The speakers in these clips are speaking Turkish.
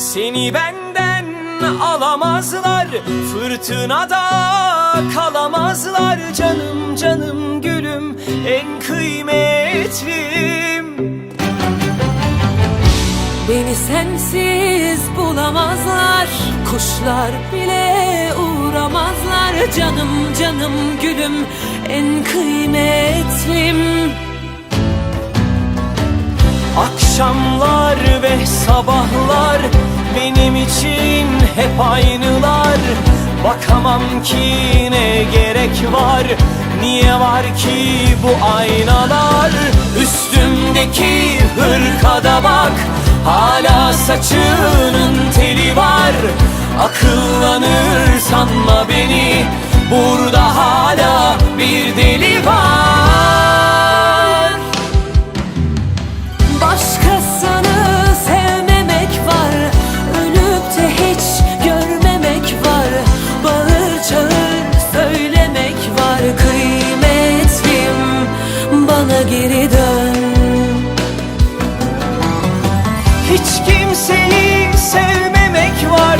Seni benden alamazlar Fırtınada kalamazlar. Canım canım gülüm en kıymetlim. Beni sensiz bulamazlar Kuşlar bile uğramazlar. Canım canım gülüm en kıymetlim. Akşamlar sabahlar benim için hep aynılar. Bakamam ki ne gerek var Niye var ki bu aynalar? Üstümdeki hırkada bak Hala saçının teli var. Akıllanır sanma beni Burada hala bir deli Hiç kimseyi sevmemek var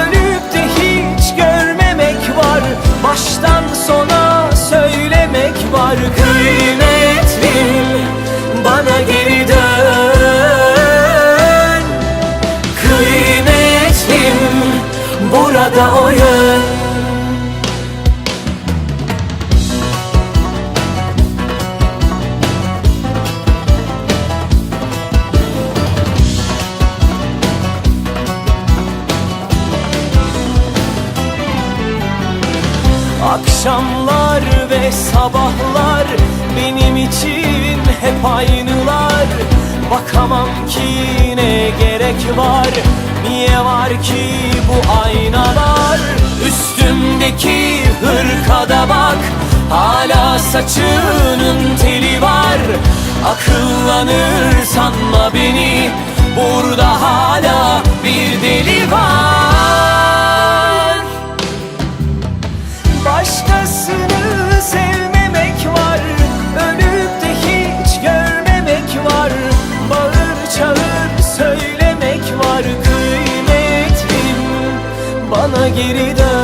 Ölüp de hiç görmemek var. Baştan sona söylemek var Kıymetlim bana geri dön. Kıymetlim burada o yön Akşamlar ve sabahlar benim için hep aynılar. Bakamam ki ne gerek var Niye var ki bu aynalar? Üstümdeki hırkada bak Hala saçının teli var. Akıllanır sanma beni Burada hala bana geri dön